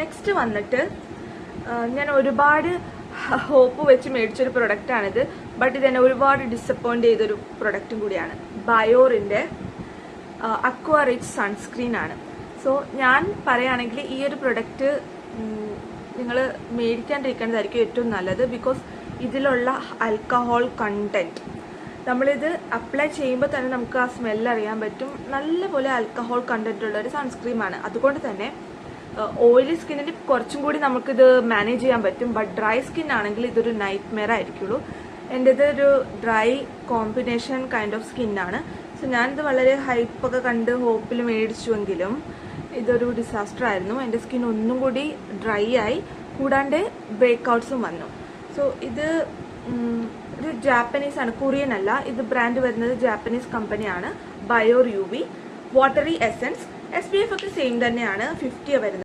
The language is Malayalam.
നെക്സ്റ്റ് വന്നിട്ട് ഞാൻ ഒരുപാട് ഹോപ്പ് വെച്ച് മേടിച്ചൊരു പ്രൊഡക്റ്റാണിത് ബട്ട് ഇതെന്നെ ഒരുപാട് ഡിസപ്പോയിന്റ് ചെയ്തൊരു പ്രൊഡക്റ്റും കൂടിയാണ്. ബയോറിന്റെ അക്വ റിച്ച് സൺസ്ക്രീൻ ആണ്. സോ ഞാൻ പറയുകയാണെങ്കിൽ ഈ ഒരു പ്രൊഡക്റ്റ് നിങ്ങൾ മേടിക്കാണ്ടിരിക്കേണ്ടതായിരിക്കും ഏറ്റവും നല്ലത്. ബിക്കോസ് ഇതിലുള്ള ആൽക്കഹോൾ കണ്ടന്റ് നമ്മളിത് അപ്ലൈ ചെയ്യുമ്പോൾ തന്നെ നമുക്ക് ആ സ്മെല്ല് അറിയാൻ പറ്റും. നല്ലപോലെ ആൽക്കഹോൾ കണ്ടന്റ് ഒരു സൺസ്ക്രീമാണ് അതുകൊണ്ട് തന്നെ ഓയിലി സ്കിന്നിന് കുറച്ചും കൂടി നമുക്കിത് മാനേജ് ചെയ്യാൻ പറ്റും. ബട്ട് ഡ്രൈ സ്കിൻ ആണെങ്കിൽ ഇതൊരു നൈറ്റ് മെയർ ആയിരിക്കുള്ളൂ. എന്റെത് ഒരു ഡ്രൈ കോമ്പിനേഷൻ കൈൻഡ് ഓഫ് സ്കിന്നാണ് സോ ഞാനിത് വളരെ ഹൈപ്പൊക്കെ കണ്ട് ഹോപ്പിൽ മേടിച്ചുവെങ്കിലും ഇതൊരു ഡിസാസ്റ്റർ ആയിരുന്നു. എന്റെ സ്കിൻ ഒന്നും കൂടി ഡ്രൈ ആയി. കൂടാണ്ട് ബ്രേക്ക് ഔട്ട്സും വന്നു. സോ ഇത് ഒരു ജാപ്പനീസ് ആണ്. കൊറിയൻ അല്ല. ഇത് ബ്രാൻഡ് വരുന്നത് ജാപ്പനീസ് കമ്പനിയാണ് Biore U V watery essence S P F ഒക്കെ സെയിം തന്നെയാണ്. ഫിഫ്റ്റിയാണ് വരുന്നത്.